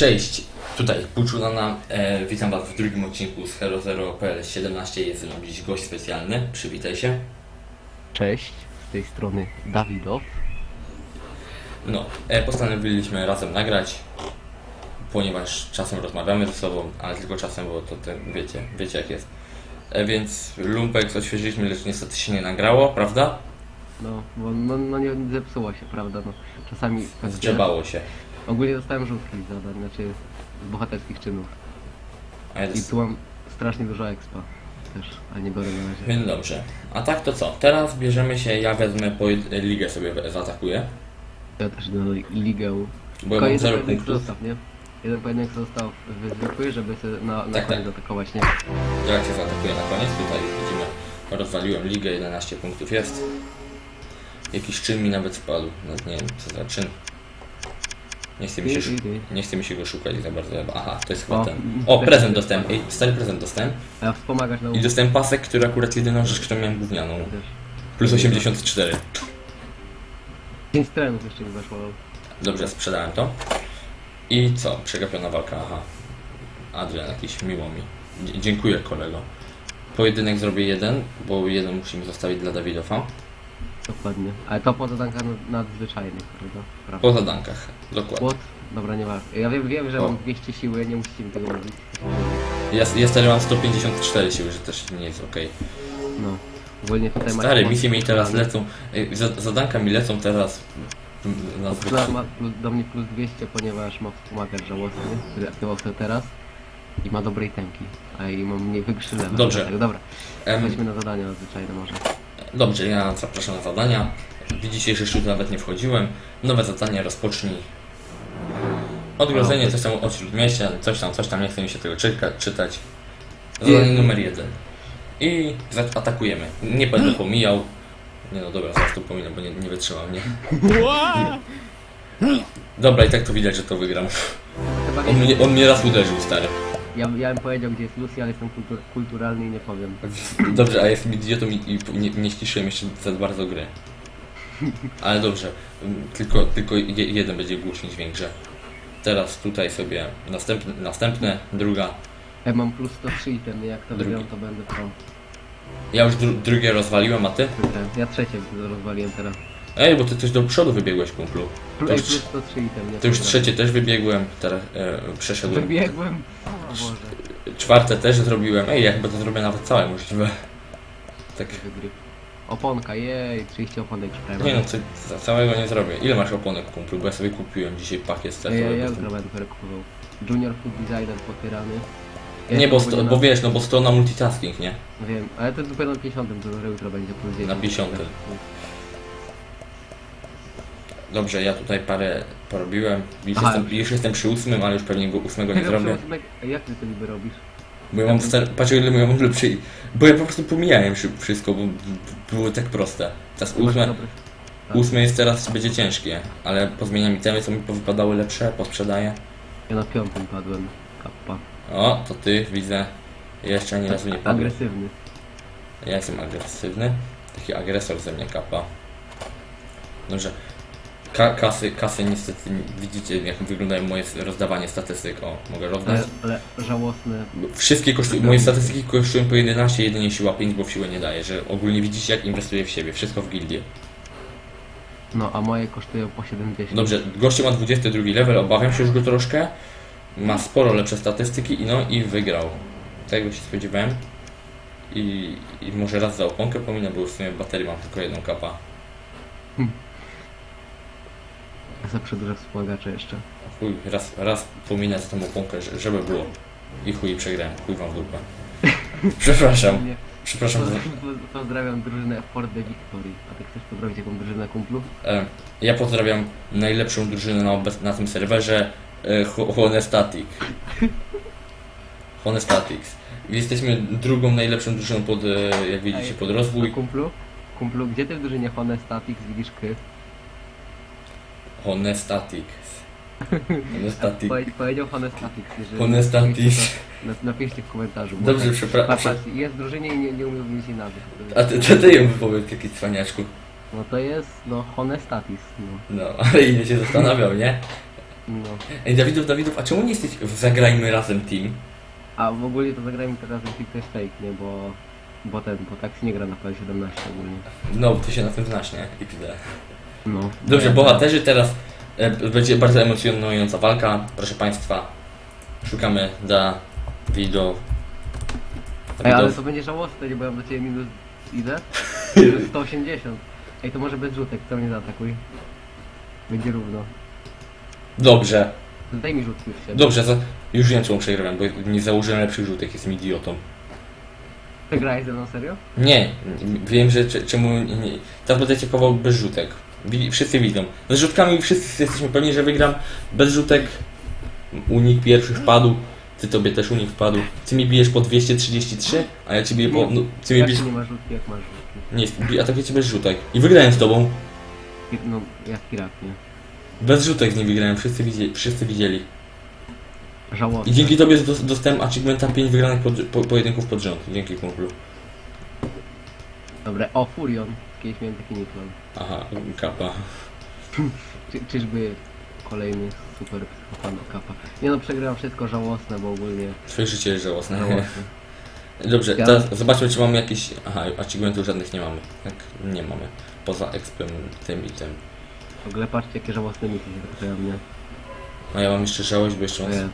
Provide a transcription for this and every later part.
Cześć, tutaj Puczulana. E, witam Was w drugim odcinku z Hero Zero PL 17. Jest mną dziś gość specjalny. Przywitaj się. Cześć, z tej strony Dawidow. No, e, postanowiliśmy razem nagrać, ponieważ czasem rozmawiamy ze sobą, ale tylko czasem, bo to ten, wiecie, wiecie jak jest. E, więc Lumpek odświeżyliśmy, lecz niestety się nie nagrało, prawda? No, bo no, no nie zepsuło się, prawda? No, czasami Zgrzebało się. Ogólnie dostałem żółtki z zadań, znaczy z bohaterskich czynów. A ja I tu mam strasznie dużo expa też, ale nie biorę na razie. No dobrze. A tak to co? Teraz bierzemy się, ja wezmę po ligę sobie we- zaatakuję, Ja też do ligę. bo ja Tylko mam jeden 0 pojedynek punktów. zostaw, nie? Jeden pojedynek został w zwykły, żeby sobie na, na Tak, koniec tak. atakować, nie? Ja cię zaatakuję na koniec. Tutaj widzimy, rozwaliłem ligę, 11 punktów jest. Jakiś czyn mi nawet spadł. Nawet nie wiem co za czyn. Nie chce mi się, szu- nie chce mi się go szukać za bardzo. Aha, to jest chyba O, ten. mm, O, prezent dostałem. Ej, stary prezent dostałem. A ja wspomagać na I dostałem pasek, który akurat jedyną rzecz, którą miałem gównianą. Plus 84. 5 trenów jeszcze mi weszło. Dobrze, sprzedałem to. I co? Przegapiona walka, aha. Adrian jakiś, miło mi. Dzie- dziękuję kolego. Pojedynek zrobię jeden, bo jeden musimy zostawić dla Dawidowa. Dokładnie. Ale to po zadankach nad- nadzwyczajnych, prawda? Po zadankach, dokładnie. Płot? Dobra, nieważne. Ja wiem, wiem że O. mam 200 siły, nie musicie mi tego mówić. Ja, ja stary mam 154 siły, że też nie jest okej. No. Ogólnie tutaj Stary, misje mi teraz lecą, zadanka mi lecą teraz na zwykły. ma do mnie plus 200, ponieważ ma wspomagać żałosny, który aktywował sobie teraz. I ma dobrej temki. A i mam mniej wyższy level. Dobrze. Dobra, Em, weźmy na zadania nadzwyczajne może. Dobrze, ja zapraszam na zadania. Widzicie, że już nawet nie wchodziłem. Nowe zadanie rozpocznij. Odgrodzenie, coś tam o śródmieście, coś tam, coś tam, nie chce mi się tego czyka, czytać. Zadanie Nie. numer jeden. I zaatakujemy. Nie będę pomijał. Nie no dobra, zaraz to pominę, bo nie, nie wytrzymam, nie? Dobra, i tak to widać, że to wygram. On nie, mnie, on mnie raz uderzył, stary. Ja, ja bym powiedział gdzie jest Lucy, ale jestem kultur, kulturalny i nie powiem. Dobrze, a ja jestem idiotą i, i nie, nie ściszyłem jeszcze za bardzo gry. Ale dobrze, tylko, tylko je, jeden będzie głośniej dźwięk, że teraz tutaj sobie następne, następne, druga. Ja mam plus 103 i ten, jak to Drugi. wygram to będę pro. Ja już dru, drugie rozwaliłem, a ty? Ja trzecie rozwaliłem teraz. Ej, bo ty coś do przodu wybiegłeś, kumplu. Plus, To już, plus 103 i ten, nie? to już trzecie też wybiegłem, teraz e, przeszedłem. Wybiegłem. Czwarte też zrobiłem. Ej, ja chyba to zrobię nawet całe możliwe. Tak. Oponka, jej, 30 oponek szukałem. Nie no, co, za- całego nie zrobię. Ile masz oponek, kumplu? Bo ja sobie kupiłem dzisiaj pakiet startowy. ja, ja jutro będę kupował. Junior Food Designer potyrany. Ja Nie, bo, sto, bo wiesz, no bo 100 na multitasking, nie? Wiem, ale to dopiero na 50, to jutro będzie 10. Na 50. Dobrze, ja tutaj parę porobiłem. Już, Aha. jestem, już jestem przy ósmym, ale już pewnie go ósmego nie zrobię. A jak ty to niby robisz? Bo ja mam star... Patrz ile ja mam lepszy... Bo ja po prostu pomijałem wszy- wszystko, bo było tak proste. Teraz ósme, tak. ósme jest teraz, będzie ciężkie. Ale pozmieniam itemy, co mi powypadały lepsze, posprzedaję. Ja na piątym padłem. Kappa. O, to ty, widzę. Jeszcze ani razu nie padłem. Agresywny. Ja jestem agresywny. Taki agresor ze mnie kapa. Dobrze. Ka kasy, kasy niestety widzicie jak wyglądają moje rozdawanie statystyk. O, mogę rozdać. Ale, ale żałosne. Wszystkie kosztują, moje statystyki kosztują po 11, jedynie siła 5, bo w siłę nie daje, że ogólnie widzicie jak inwestuję w siebie, wszystko w gildię. No, a moje kosztują po 70. Dobrze, gościu ma 22 level, obawiam się już go troszkę. Ma sporo lepsze statystyki i no i wygrał. Tego się spodziewałem. I, I może raz za oponkę pominę, bo w sumie baterii mam tylko jedną kapa. Ja za przedłużę wspomagacze jeszcze. Chuj, raz, raz pominę za tą oponkę, że- żeby było. I chuj, przegrałem. Chuj wam w dupę. Przepraszam, Nie. przepraszam. za- Pozdrawiam drużynę Ford the Victory. A ty chcesz pozdrowić jaką drużynę kumplu? E, Ja pozdrawiam najlepszą drużynę na, obec- na tym serwerze, e, Ho- Honestatic. Honestatics. Jesteśmy drugą najlepszą drużyną pod, e, jak widzicie, pod A rozwój. kumplu? Kumplu, gdzie ty w drużynie Honda Statics widzisz ky? Honestatics. Honestatic. Powie- Powiedział Honda Statics. jeżeli- Honestatics. Na- Napiszcie w komentarzu. bo Dobrze, przepraszam. Patrz, jest w drużynie i nie, nie umiem jej nazwy. A ty, ty, ty ją wypowiedz, taki cwaniaczku. No to jest, no, Honestatis, no. No, ale ile się zastanawiał, nie? No. Ej, Dawidów, Dawidów, a czemu nie jesteś w Zagrajmy Razem Team? A w ogóle to zagrajmy teraz na to jest fake, nie? Bo... Bo ten, bo tak się nie gra na PL17 ogólnie. No, ty się na tym znasz, nie? I tyle. No. Dobrze, bohaterzy teraz e, będzie bardzo emocjonująca walka. Proszę Państwa, szukamy Dawido. Ej, ale to będzie żałosne, nie? Bo ja mam do ciebie minus... ile? 180. Ej, to może bez rzutek, to mnie zaatakuj. Będzie równo. Dobrze, Daj mi rzutki już się. dobrze, za... już wiem czemu przegrałem, bo nie założyłem lepszych rzutek, jestem idiotą. Przegrałeś ze mną serio? Nie, wiem, że cze- czemu nie. Teraz będę ciekował bez rzutek. Wszyscy widzą. Z rzutkami wszyscy jesteśmy pewni, że wygram bez rzutek. Unik pierwszy wpadł. Ty tobie też unik wpadł. Ty mi bijesz po 233, a ja ci biję po. No, ty mi Jak bijesz. ty nie masz rzutki, jak masz rzutki? Nie, bi- atakuję cię bez rzutek. I wygrałem z tobą. No, jak Irak, nie? Bez rzutek z nim wygrałem, wszyscy widzieli. Wszyscy widzieli. I dzięki tobie dos- dostałem achievementa 5 wygranych pod, po, pojedynków pod rząd. Dzięki kumplu. Dobre, o, Furion. Kiedyś miałem taki nickname. Aha, kapa. Czy, czyżby kolejny super psychopan kapa. Nie no, przegrałem wszystko żałosne, bo ogólnie Twoje życie jest żałosne. żałosne. Dobrze, Ja- teraz zobaczmy, czy mamy jakieś. Aha, achievementów żadnych nie mamy. Tak, nie mamy. Poza expem tym i tym. W ogóle patrzcie, jakie żałosne misje się traktują mnie. A ja mam jeszcze żałość, bo jeszcze mam. Jezu.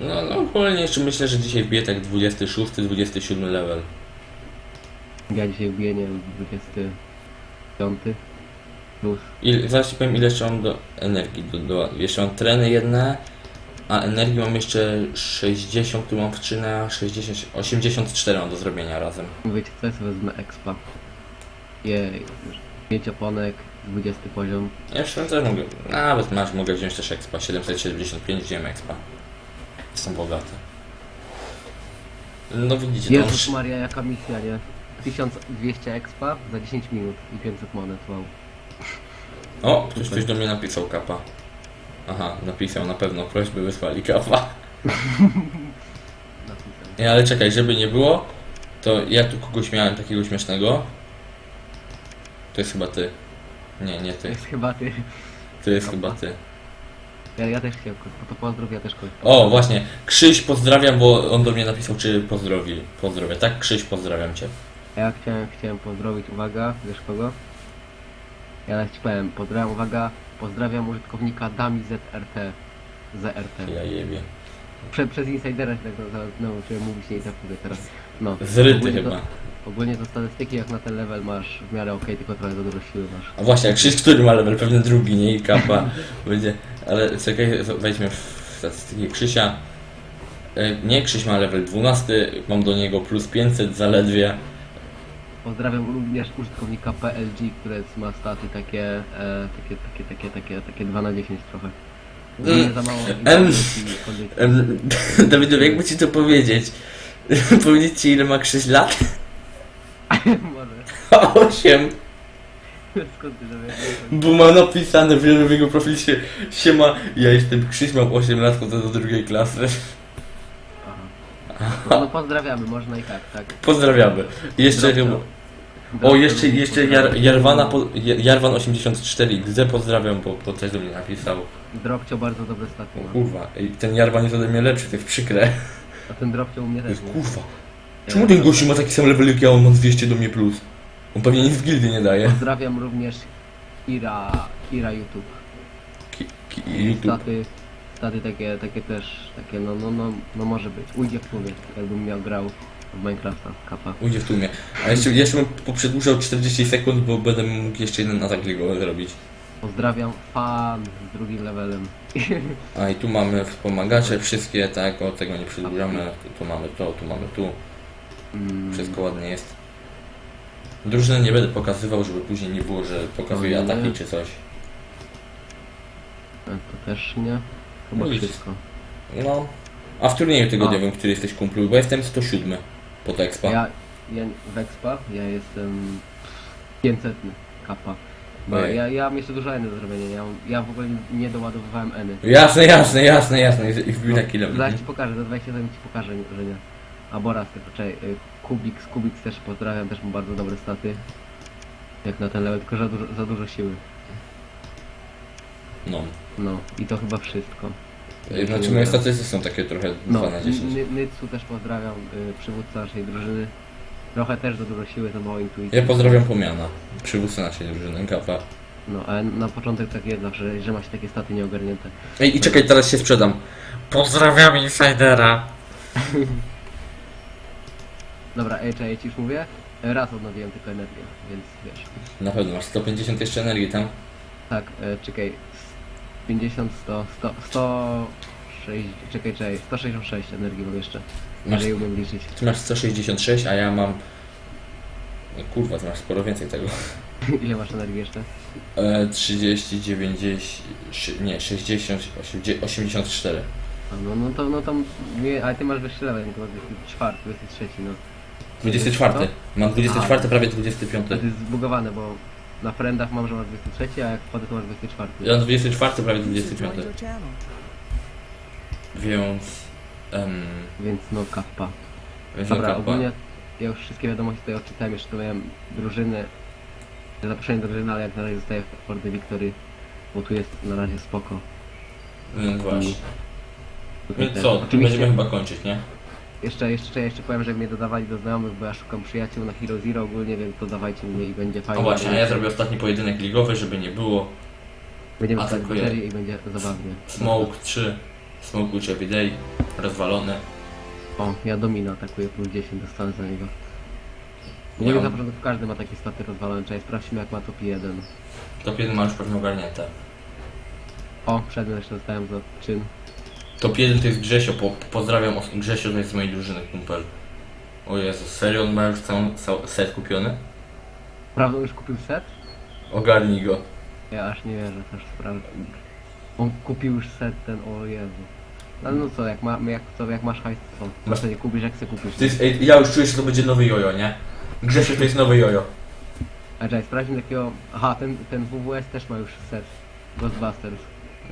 No, no, ogólnie jeszcze myślę, że dzisiaj wbiję tak 26, 27 level. Ja dzisiaj wbiję, nie wiem, 25 plus. I zaraz ci powiem, ile jeszcze mam do energii. Do, do, jeszcze mam treny jedne, a energii mam jeszcze 60, tu mam wczynę 60, 84 mam do zrobienia razem. Wiecie co, ja sobie wezmę expa. Jej, już 5 oponek, 20 poziom. Ja jeszcze też mogę. Nawet masz, mogę wziąć też expa. 775 wziąłem expa. Jestem bogaty. No widzicie, to Jezus już... Maria, jaka misja, nie? 1200 expa za 10 minut i 500 monet, wow. O, ktoś coś do mnie napisał, kapa. Aha, napisał na pewno, prośby wysłali kapa. Nie, ale czekaj, żeby nie było, to ja tu kogoś miałem takiego śmiesznego. To jest chyba ty. Nie, nie To ty. jest chyba ty. To jest chyba ty. Ja, ja też chciałem, ko- to pozdrów, ja też kogoś. O, właśnie. Krzyś pozdrawiam, bo on do mnie napisał, czy pozdrowi. Pozdrowię. Tak, Krzyś, pozdrawiam cię. A Ja chciałem, chciałem pozdrowić, uwaga, wiesz kogo? Ja ci powiem, pozdrawiam, uwaga, pozdrawiam użytkownika Dami ZRT. ZRT. Ja jebie. Prze, przez Insidera się tak za- za- nauczyłem mówić, nie mówię teraz. No. Zryty ogólnie chyba. To, ogólnie to statystyki jak na ten level masz w miarę okej, tylko trochę za dużo siły masz. A właśnie, Krzyś, który ma level? Pewnie drugi, nie? I kapa będzie. Ale czekaj, wejdźmy w statystyki Krzysia. E, Nie, Krzyś ma level 12, mam do niego plus 500 zaledwie. Pozdrawiam również użytkownika PLG, który ma staty takie, e, takie, takie, takie, takie, takie 2 na 10 trochę. Mm, za mało em, kondycji. Em, Dawidowi, jakby ci to powiedzieć? powiedzieć ci ile ma Krzyś lat? Może. 8, Skąd ty dowiesz? bo ma napisane w w jego profilu się, się ma, ja jestem Krzyś, mam 8 lat, chodzę do drugiej klasy. Aha. No, no pozdrawiamy, można i tak, tak. Pozdrawiamy. Jeszcze chyba... O, jeszcze, jeszcze Jar. Jarwana, po, Jarwan 84 XD pozdrawiam, bo, bo też do mnie napisał. Drobcio bardzo dobre staty O ma. kurwa, ej, ten Jarwan jest ode mnie lepszy, to jest przykre. A ten u mnie też Jest nie. kurwa. Czemu ten gościu ma taki sam level jak ja, on ma 200 do mnie plus? On pewnie nic w gildy nie daje. Pozdrawiam również Ira, Ira YouTube. Ki, ki, YouTube. Staty, staty takie, takie też, takie no, no, no, no może być. Ujdzie w sumie, jakbym miał grał w Minecrafta, kapa. Ujdzie w tłumie. A jeszcze, jeszcze bym poprzedłużał 40 sekund, bo będę mógł jeszcze jeden atak legowy zrobić. Pozdrawiam fan z drugim levelem. A i tu mamy wspomagacze wszystkie, tak, o tego nie przedłużamy. Tu, tu mamy to, tu mamy tu. Mm, Wszystko ładnie jest. Drużyny nie będę pokazywał, żeby później nie było, że pokazuję No nie. ataki czy coś. To też nie. Chyba No wszystko. No. A w turnieju tygodniowym, który jesteś kumplu, bo jestem 107 pod Expa. Ja, ja w Expa, ja jestem 500 kapa. Ojej. ja, ja mam jeszcze dużo eny do zrobienia. Ja, ja w ogóle nie doładowywałem eny. Jasne, jasne, jasne, jasne. I wbił No, taki level. Zaraz ci pokażę, za 20 minut ci pokażę, że nie. Albo raz tylko, czekaj, y, Kubik, z Kubik też pozdrawiam, też ma bardzo dobre staty. Jak na ten level, tylko za dużo, za dużo siły. No. No, i to chyba wszystko. Y, Znaczy moje statystyki są takie trochę 2 No, na 10. Ny- Nytsu też pozdrawiam, y, przywódca naszej drużyny. Trochę też za dużo siły, za mało intuicji. Ja pozdrawiam Pomiana, przywódcę naszej drużyny, kapla. No, ale na początek tak jest zawsze, że ma się takie staty nieogarnięte. Ej, i czekaj, teraz się sprzedam. Pozdrawiam Insidera. Dobra, ej, czekaj, ci już mówię? Raz odnowiłem tylko energię, więc wiesz. Na pewno masz 150 jeszcze energii tam. Tak, e, czekaj, 50, 100, 100, 106, czekaj, czekaj, 166 energii mam jeszcze, Masz, jeżeli umiem liczyć. ty masz 166, a ja mam... No Kurwa, ty masz sporo więcej tego. Ile masz energii jeszcze? E, 30, 90, szy- nie, 60, 80, 84. A, No, no to, no tam, nie, ale ty masz wyższy level, tylko 24, 23, no. 24. Co? Mam 24, Aha. prawie 25. A to jest zbugowane, bo na friendach mam, że masz 23, a jak wchodzę to masz 24. Ja mam 24, prawie User 25. joined your channel. Więc... Więc no kappa. więc Dobra, no kappa. ogólnie ja już wszystkie wiadomości tutaj odczytałem, jeszcze miałem drużyny, zaproszenie do drużyny, ale jak na razie zostaję w Fordy Victory, bo tu jest na razie spoko. Więc właśnie. Więc co, będziemy chyba kończyć, nie? jeszcze, jeszcze, jeszcze powiem, że mnie dodawali do znajomych, bo ja szukam przyjaciół na Hero Zero ogólnie, więc dodawajcie mnie i będzie fajnie. No właśnie, a ja zrobię ostatni pojedynek ligowy, żeby nie było. Będziemy a stać tylko baterii i będzie zabawnie. Smoke 3, Smoke Ucie Everyday, rozwalony. O, ja domino atakuję plus 10, dostanę za niego. Nie Ogólnie mam. na początku każdy ma takie staty rozwalone, czyli sprawdźmy jak ma top 1. Top 1 ma już pewnie ogarnięte. O, przedmiot jeszcze dostałem za czyn. Top 1 to jest Grzesio, po, pozdrawiam os- Grzesio, to jest z mojej drużyny kumpel. O Jezu, serio on ma już całą, set kupiony? Prawda już kupił set? Ogarnij go. Ja aż nie wierzę, też sprawdzę. On kupił już set ten, o Jezu. Ale no co, jak, ma, jak, co, jak masz hajs, to co? Masz- Co nie kupisz, jak chcę kupisz. To jest, ej, ja już czuję, że to będzie nowy jojo, nie? Grzesio to jest nowy jojo. A czekaj, sprawdźmy takiego... Aha, ten, ten WWS też ma już set. Ghostbusters.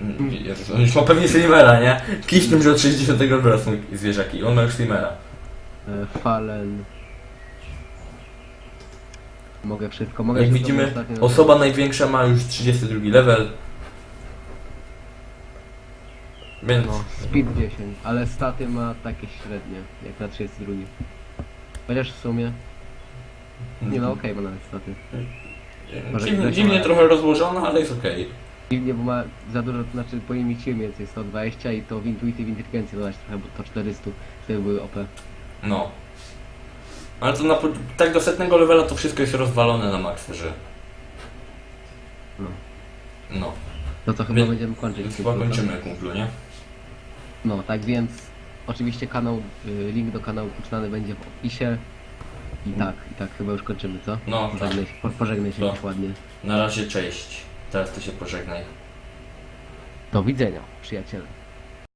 Mm, Jezus, on już ma pewnie Slimera, nie? Kiśnym, że od 60 levela są zwierzaki, on ma już Slimera. E, Fallen. Mogę wszystko, mogę Jak wszystko, widzimy, bo ostatnio- osoba największa ma już 32 level. Więc No, speed 10, ale staty ma takie średnie, jak na 32. Chociaż w sumie... Nie no, okej ma nawet staty. może dziwnie, ktoś dziwnie ma- trochę rozłożona, ale jest okej. Dziwnie, bo ma za dużo, to znaczy powinien mieć siły więcej, 120 i to w intuicji, w inteligencji dodać trochę, bo to 400, wtedy były OP. No. Ale to na, po- tak do setnego levela to wszystko jest rozwalone na maksa, że... No. No. To co chyba Więc- będziemy kończyć. Więc chyba kończymy kumplu, nie? No, tak więc oczywiście kanał, y, link do kanału uczynany będzie w opisie. I tak, i tak chyba już kończymy, co? No, tak. Pożegnaj się, po, pożegnaj się To. jakoś ładnie. Na razie cześć. Teraz ty się pożegnaj. Do widzenia, przyjaciele.